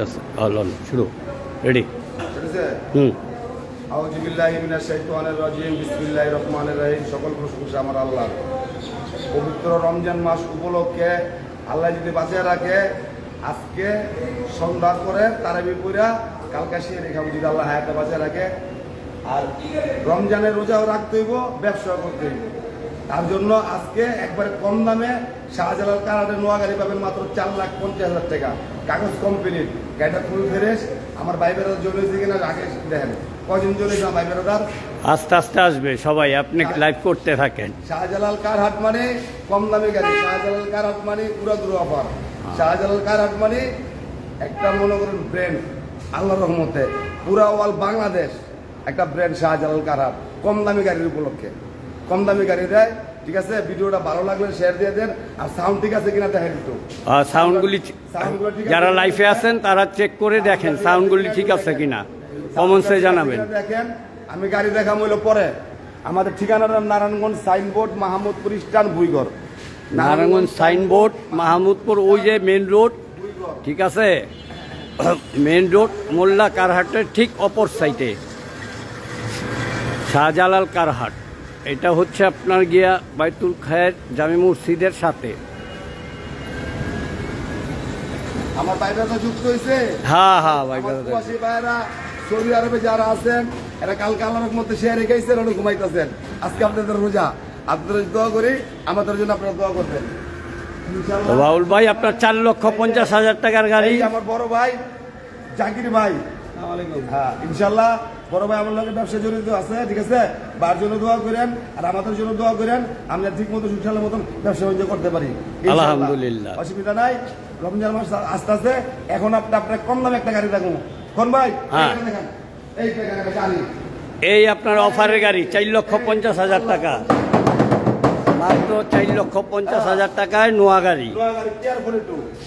আছে লন শুরু রেডি হুম সকল প্রশংসা আমার আল্লাহ। পবিত্র রমজান মাস উপলক্ষে আল্লাহ যদি বাঁচিয়ে রাখে আজকে সন্ধ্যা করে তারাবি পুরা কালকা শিয়ে রেখাবো যদি আল্লাহ হায়াতে বাঁচিয়ে রাখে আর রমজানের রোজাও রাখতে হইব ব্যবসা করতে হইব। তার জন্য আজকে একবারে কম দামে শাহজালাল কারাটের নোয়া গাড়ি পাবেন মাত্র চার লাখ পঞ্চাশ হাজার টাকা। কাগজ কোম্পানির গাড়িটা ফুল ফ্রেশ আমার ভাই বেরোর জন্য কিনা আগে দেখেন। কজন জন্য আমার ভাই বেরোদার আস্তে আস্তে আসবে সবাই আপনি লাইভ করতে থাকেন। শাহজালাল কার হাট মানে কম দামি গাড়ি। শাহজালাল কার হাট মানে পুরো দূর অফার শাহজালাল কার হাট মানে একটা মনে করেন ব্র্যান্ড আল্লাহর রহমতে। পুরা ওয়াল বাংলাদেশ একটা ব্র্যান্ড শাহজালাল কার হাট কম দামি গাড়ির উপলক্ষে। কম দামি গাড়ি দেয় ঠিক আছে? ভিডিওটা ভালো লাগলে শেয়ার দিয়ে দেন। আর সাউন্ড ঠিক আছে কিনা দেখেন একটু। সাউন্ডগুলি যারা লাইফে আছেন তারা চেক করে দেখেন সাউন্ডগুলি ঠিক আছে কিনা। কমনসে জানাবেন। দেখেন। আমি গাড়ি দেখাম হইল পরে। আমাদের ঠিকানাটা Narayanganj Signboard Mahmudpur stand Bhuigar Narayanganj Signboard Mahmudpur ওই যে মেন রোড ঠিক আছে? মেন রোড মোল্লা কারহাটের ঠিক অপর সাইডে শাহজালাল কারহাট। এটা হচ্ছে আপনার গিয়া বাইতুল খায়ের জামি মসজিদের সাথে। আমার ভাইরা তো যুক্ত হয়েছে হ্যাঁ হ্যাঁ ভাই ভাইরা সৌদি আরবে যারা আছেন এরা কালকে আল্লাহর মধ্যে শেয়ারে গেছেন ওরা ঘুমাইতেছেন। আজকে আপনাদের রোজা। আপনাদের দোয়া করি আমাদের জন্য আপনারা দোয়া করবেন। বাউল ভাই আপনার চার লক্ষ পঞ্চাশ হাজার টাকার গাড়ি। আমার বড় ভাই জাকির ভাই। হ্যাঁ ইনশাল্লাহ বড় ভাই আমার লগে ব্যবসা জড়িত আছে ঠিক আছে? বার জন্য দোয়া করেন আর আমাদের জন্য দোয়া করেন আমরা ঠিক মতো সুশালের মতন ব্যবসা বাণিজ্য করতে পারি। আলহামদুলিল্লাহ। অসুবিধা নাই রমজান মাস আস্তে আস্তে এখন আপনি আপনার কম দামে একটা গাড়ি দেখুন কোন ভাই? হ্যাঁ। এই এই আপনার অফারের গাড়ি চার লক্ষ পঞ্চাশ হাজার টাকা। মাত্র চার লক্ষ পঞ্চাশ হাজার টাকায় নোয়া গাড়ি।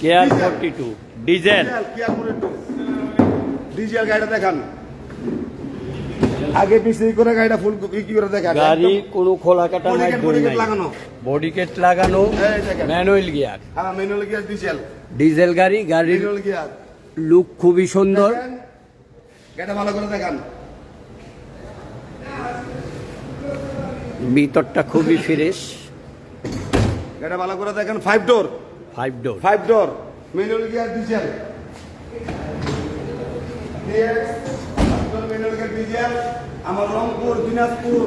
Care forty two diesel diesel গাড়িটা দেখান। আগে পিছিয়ে করে গাড়িটা ফুল কি করে দেখান গাড়ি কোনো খোলা কাটা নাই body kit লাগানো। বডি কেট লাগানো ম্যানুয়াল গিয়ার হ্যাঁ ম্যানুয়াল গিয়ার ডিজেল ডিজেল গাড়ি গাড়ির ম্যানুয়াল গিয়ার লুক খুবই সুন্দর। গাড়িটা ভালো করে দেখান। ভিতরটা খুবই ফ্রেশ গাড়িটা ভালো করে দেখেন five door five door five door manual gear diesel gear diesel আমার রংপুর দিনাজপুর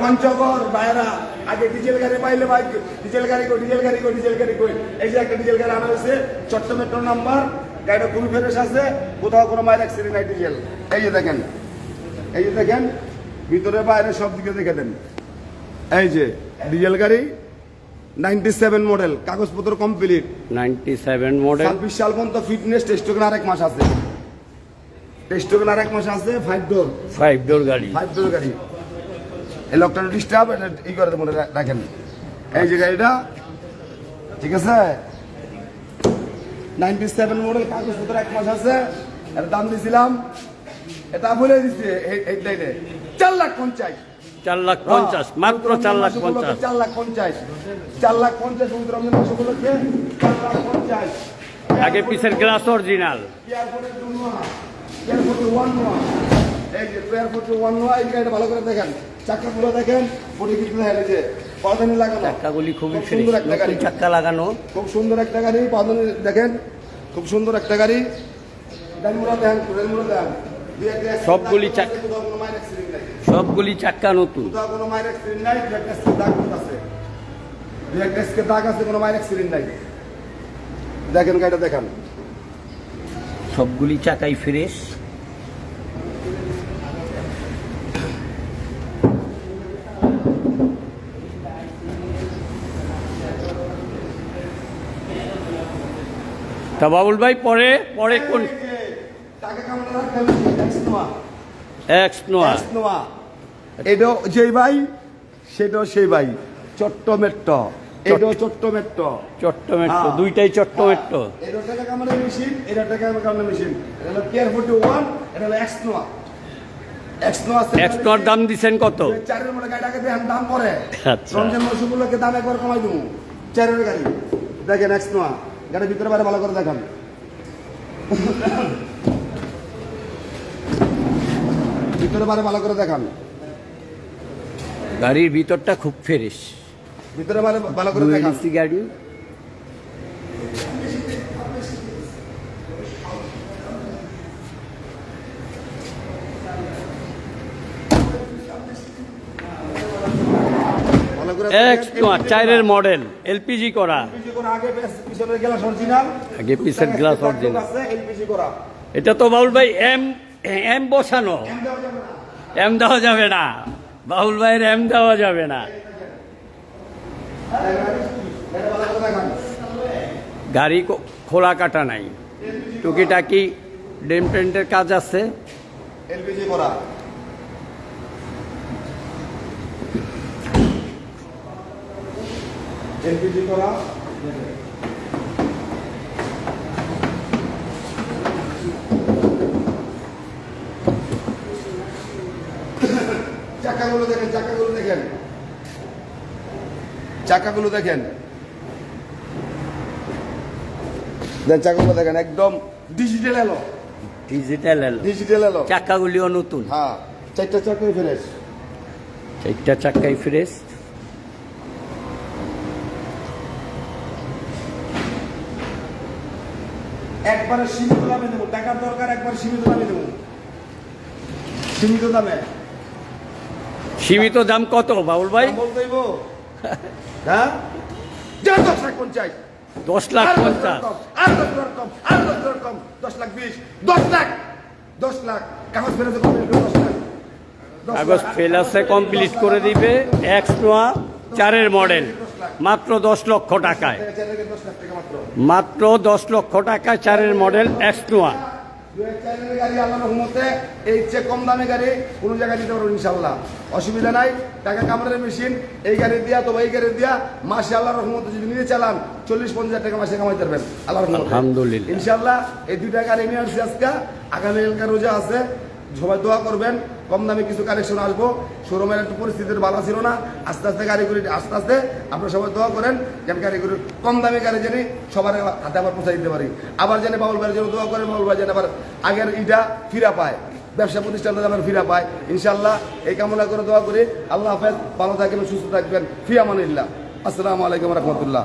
পঞ্চগড় বাইরা আগে ডিজেল গাড়ি পাইলে ভাই ডিজেল গাড়ি কই ডিজেল গাড়ি কই ডিজেল গাড়ি কই? এই যে একটা ডিজেল গাড়ি আনা হয়েছে চট্ট মেট্রো নাম্বার গাড়িটা খুবই ফ্রেশ আছে কোথাও কোনো মায়ের অ্যাক্সিডেন্ট নাই ডিজেল। এই যে দেখেন এই যে দেখেন ভিতরে বাইরে সব দিকে দেখে দেন। এই যে ডিজেল গাড়ি নাইনটি সেভেন মডেল কাগজপত্র কমপ্লিট নাইনটি সেভেন মডেল ছাব্বিশ সাল পর্যন্ত ফিটনেস টেস্ট আর এক মাস আছে। টেস্ট আর এক মাস আছে ফাইভ ডোর ফাইভ ডোর গাড়ি। ফাইভ ডোর গাড়ি। এই লোকটা ডিস্টার্ব এটা ই করে মনে রাখেন। এই যে গাড়িটা ঠিক আছে? নাইনটি সেভেন মডেল কাগজপত্র এক মাস আছে এর দাম দিছিলাম। এটা বলে দিচ্ছে এই এই লাইনে চার লাখ পঞ্চাশ। চার লাখ পঞ্চাশ মাত্র চার লাখ পঞ্চাশ। চার লাখ পঞ্চাশ। চার লাখ পঞ্চাশ রমজান মাস উপলক্ষে চার লাখ পঞ্চাশ। আগে পিছের গ্লাস অরিজিনাল ওয়ান এই যে ওয়ান গাড়িটা ভালো করে দেখেন। চাকাগুলো দেখেন বডি কিন্তু দেখেন যে পাদানি লাগানো। খুব সুন্দর একটা গাড়ি। লাগানো। খুব সুন্দর একটা গাড়ি পাদানি দেখেন খুব সুন্দর একটা গাড়ি। দেখেন দেখেন সবগুলি চাক-। সবগুলি চাক্কা নতুন। কোনো মায়ের নাই, দাগ আছে। দুই দাগ আছে, কোনো মায়ের নাই। দেখেন গাড়িটা দেখান। সবগুলি চাকাই ফ্রেশ তা বাবুল ভাই পরে পরে কোন? এই যে। এটাও যেই ভাই সেটাও সেই ভাই চট্ট মেট্ট এটাও চট্ট মেট্ট চট্টমেট্টো হ্যাঁ। দুইটাই চট্টমেট্টো। এটা টাকা কামানোর মেশিন এটা টাকা কামানোর মেশিন এটা হলো কেয়ার ফোর্টি ওয়ান এটা হলো এক্স নোয়া দাম দিছেন কত? চারের মধ্যে গাড়িটাকে দাম পরে। আচ্ছা। রমজান মৌসুমগুলোকে দাম একবার কমাই দেবো। চারের গাড়ি। দেখেন এক্স নোয়া গাড়ির ভিতরে বাইরে ভালো করে দেখান। ভিতরে বারে ভালো করে দেখান। গাড়ির ভিতরটা খুব ফ্রেশ। ভিতরে বারে ভালো করে দেখান। গাড়ি। এক্স তোমার চারের মডেল এলপিজি করা। আগে পিছনের গ্লাস অরিজিনাল এটা তো বাউল ভাই এম এম বসানো। এম দেওয়া যাবে না। বাউল ভাইয়ের এম দেওয়া যাবে না। গাড়ি খোলা কাটা নাই। টুকিটাকি ডেম টেন্টের কাজ আছে। এলপিজি করা। এলপিজি করা। চাকাগুলো দেখেন চাকাগুলো দেখেন। চাকাগুলো দেখেন। চাকাগুলো দেখেন একদম ডিজিটাল এলো। ডিজিটাল এলো। ডিজিটাল এলো। চাকাগুলিও নতুন। হ্যাঁ চারটা চাকাই ফ্রেশ চারটা চাক্কাই ফ্রেশ একবারে সীমিত দামে দেবো। টাকার দরকার একবার সীমিত দামে দেবো। সীমিত দামে। সীমিত দাম কত বাবুল ভাই? বলতেইব হ্যাঁ? দশ লাখ পঞ্চাশ। দশ লাখ পঞ্চাশ। আর দশ লাখ কম আর দশ লাখ কম দশ লাখ বিশ দশ লাখ দশ লাখ। কাগজ কমপ্লিট দশ লাখ। দশ কাগজ ফেল আছে কমপ্লিট করে দিবে। এক্স চারের মডেল মাত্র দশ লক্ষ টাকায়। মাত্র মাত্র দশ লক্ষ টাকায় চারের মডেল এক্স চাইলের গাড়ি আল্লাহ রহমতে এই চেয়ে কম দামে গাড়ি কোনো জায়গায় দিতে পারব ইনশাল্লাহ অসুবিধা নাই টাকা কামড়ের মেশিন এই গাড়ি দিয়া তো এই গাড়ি দিয়া মাসে আল্লাহ রহমতে যদি নিয়ে চালান চল্লিশ পঞ্চাশ টাকা মাসে কামাই পারবেন আল্লাহ আলহামদুলিল্লাহ। ইনশাল্লাহ এই দুইটা গাড়ি নিয়ে আসছি আজকে। আগামী এলাকা রোজা আছে সবাই দোয়া করবেন কম দামে কিছু কালেকশন আসব। শোরুমের একটু পরিস্থিতির ভালো ছিল না। আস্তে আস্তে গাড়িগুলি আস্তে আস্তে আপনারা সবাই দোয়া করেন যেন গাড়িগুলি কম দামে গাড়ি জানি সবার হাতে আবার পৌঁছে দিতে পারি। আবার যেন বাউল ভাইয়ের জন্য দোয়া করেন, বাউল ভাই যেন আবার আগের ইটা ফিরা পায়। ব্যবসা প্রতিষ্ঠানটা যেন ফিরা পায়। ইনশাল্লাহ এই কামনা করে দোয়া করি। আল্লাহ হাফেজ, ভালো থাকবেন, সুস্থ থাকবেন। ফিয়া মানিল্লাহ। আসসালামু আলাইকুম রহমতুল্লাহ।